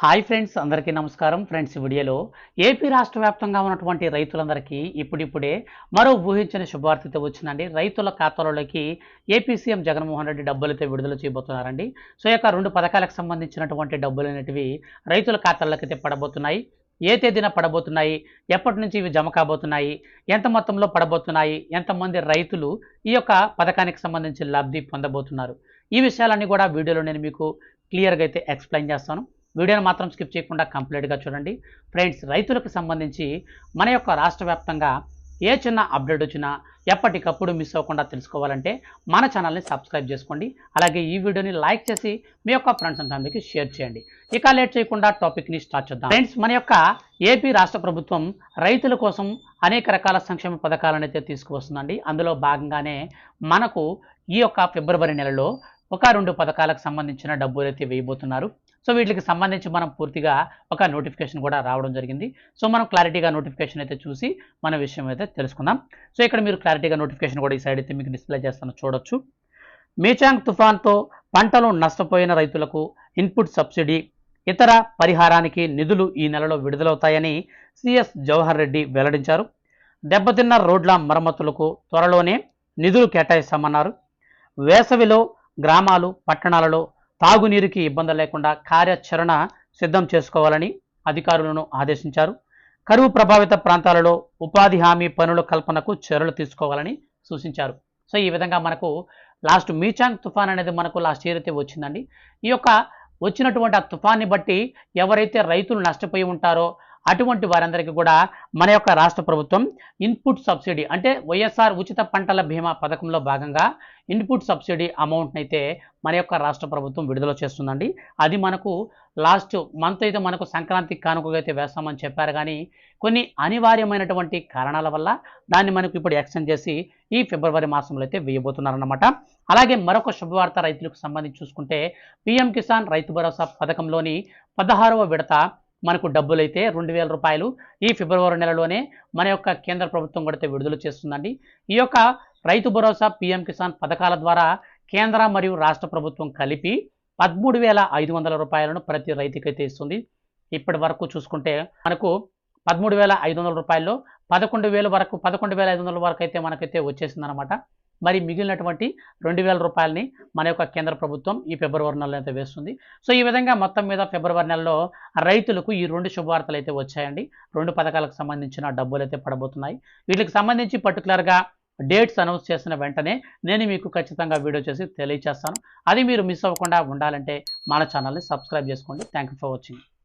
Hi friends అందరికీ నమస్కారం. Friends ఈ వీడియోలో ఏపీ రాష్ట్ర వ్యాప్తంగా ఉన్నటువంటి రైతులందరికీ ఇప్పుడిప్పుడే మరో ఊహించని శుభార్తతో వచ్చిందండి. రైతుల ఖాతాలలోకి ఏపీ సీఎం జగన్మోహన్ రెడ్డి డబ్బులతో విడుదల చేయబోతున్నారండి. సో యొక్క రెండు పథకాలకు సంబంధించినటువంటి డబ్బులు అనేటివి రైతుల ఖాతాల్లోకి అయితే పడబోతున్నాయి. ఏ తేదీన పడబోతున్నాయి? ఎప్పటి నుంచి ఇవి జమ కాబోతున్నాయి? ఎంత మొత్తంలో పడబోతున్నాయి? ఎంతమంది రైతులు ఈ యొక్క పథకానికి సంబంధించి లబ్ధి పొందబోతున్నారు? ఈ విషయాలన్నీ కూడా వీడియోలో నేను మీకు క్లియర్గా అయితే ఎక్స్ప్లెయిన్ చేస్తాను. వీడియోని మాత్రం స్కిప్ చేయకుండా కంప్లీట్గా చూడండి. ఫ్రెండ్స్ రైతులకు సంబంధించి మన యొక్క రాష్ట్ర వ్యాప్తంగా ఏ చిన్న అప్డేట్ వచ్చినా ఎప్పటికప్పుడు మిస్ అవ్వకుండా తెలుసుకోవాలంటే మన ఛానల్ని సబ్స్క్రైబ్ చేసుకోండి. అలాగే ఈ వీడియోని లైక్ చేసి మీ యొక్క ఫ్రెండ్స్ అండ్ ఫ్యామిలీకి షేర్ చేయండి. ఇక లేట్ చేయకుండా టాపిక్ని స్టార్ట్ చేద్దాం. ఫ్రెండ్స్ మన యొక్క ఏపీ రాష్ట్ర ప్రభుత్వం రైతుల కోసం అనేక రకాల సంక్షేమ పథకాలను అయితే తీసుకువస్తుందండి. అందులో భాగంగానే మనకు ఈ యొక్క ఫిబ్రవరి నెలలో ఒక రెండు పథకాలకు సంబంధించిన డబ్బులు అయితే వేయబోతున్నారు. సో వీటికి సంబంధించి మనం పూర్తిగా ఒక నోటిఫికేషన్ కూడా రావడం జరిగింది. సో మనం క్లారిటీగా నోటిఫికేషన్ అయితే చూసి మన విషయం అయితే తెలుసుకుందాం. సో ఇక్కడ మీరు క్లారిటీగా నోటిఫికేషన్ కూడా ఈ సైడ్ అయితే మీకు డిస్ప్లే చేస్తాను చూడొచ్చు. మీచాంగ్ తుఫాన్తో పంటలు నష్టపోయిన రైతులకు ఇన్పుట్ సబ్సిడీ ఇతర పరిహారానికి నిధులు ఈ నెలలో విడుదలవుతాయని సిఎస్ జవహర్ రెడ్డి వెల్లడించారు. దెబ్బతిన్న రోడ్ల మరమ్మతులకు త్వరలోనే నిధులు కేటాయిస్తామన్నారు. వేసవిలో గ్రామాలు పట్టణాలలో తాగునీరుకి ఇబ్బంది లేకుండా కార్యాచరణ సిద్ధం చేసుకోవాలని అధికారులను ఆదేశించారు. కరువు ప్రభావిత ప్రాంతాలలో ఉపాధి హామీ పనుల కల్పనకు చర్యలు తీసుకోవాలని సూచించారు. సో ఈ విధంగా మనకు లాస్ట్ మీచాంగ్ తుఫాన్ అనేది మనకు లాస్ట్ ఇయర్ అయితే వచ్చిందండి. ఈ యొక్క వచ్చినటువంటి ఆ తుఫాన్ని బట్టి ఎవరైతే రైతులు నష్టపోయి ఉంటారో అటువంటి వారందరికీ కూడా మన యొక్క రాష్ట్ర ప్రభుత్వం ఇన్పుట్ సబ్సిడీ అంటే వైఎస్ఆర్ ఉచిత పంటల బీమా పథకంలో భాగంగా ఇన్పుట్ సబ్సిడీ అమౌంట్ని అయితే మన యొక్క రాష్ట్ర ప్రభుత్వం విడుదల చేస్తుందండి. అది మనకు లాస్ట్ మంత్ అయితే మనకు సంక్రాంతి కానుకగా అయితే వేస్తామని చెప్పారు. కానీ కొన్ని అనివార్యమైనటువంటి కారణాల వల్ల దాన్ని మనకు ఇప్పుడు ఎక్స్టెండ్ చేసి ఈ ఫిబ్రవరి మాసంలో అయితే వేయబోతున్నారన్నమాట. అలాగే మరొక శుభవార్త రైతులకు సంబంధించి చూసుకుంటే పిఎం కిసాన్ రైతు భరోసా పథకంలోని పదహారవ విడత మనకు డబ్బులు అయితే రెండు వేల రూపాయలు ఈ ఫిబ్రవరి నెలలోనే మన యొక్క కేంద్ర ప్రభుత్వం కూడా అయితే విడుదల చేస్తుందండి. ఈ యొక్క రైతు భరోసా పిఎం కిసాన్ పథకాల ద్వారా కేంద్ర మరియు రాష్ట్ర ప్రభుత్వం కలిపి పదమూడు వేల ఐదు వందల రూపాయలను ప్రతి రైతుకైతే ఇస్తుంది. ఇప్పటి వరకు చూసుకుంటే మనకు పదమూడు వేల ఐదు వందల రూపాయల్లో పదకొండు వేల వరకు పదకొండు వేల ఐదు వందల వరకు అయితే మనకైతే వచ్చేసిందనమాట మరి మిగిలినటువంటి రెండు వేల రూపాయలని మన యొక్క కేంద్ర ప్రభుత్వం ఈ ఫిబ్రవరి నెలలో అయితే వేస్తుంది. సో ఈ విధంగా మొత్తం మీద ఫిబ్రవరి నెలలో రైతులకు ఈ రెండు శుభవార్తలు అయితే వచ్చాయండి. రెండు పథకాలకు సంబంధించిన డబ్బులు అయితే పడబోతున్నాయి. వీటికి సంబంధించి పర్టికులర్గా డేట్స్ అనౌన్స్ చేసిన వెంటనే నేను మీకు ఖచ్చితంగా వీడియో చేసి తెలియచేస్తాను. అది మీరు మిస్ అవ్వకుండా ఉండాలంటే మన ఛానల్ని సబ్స్క్రైబ్ చేసుకోండి. Thank you for watching.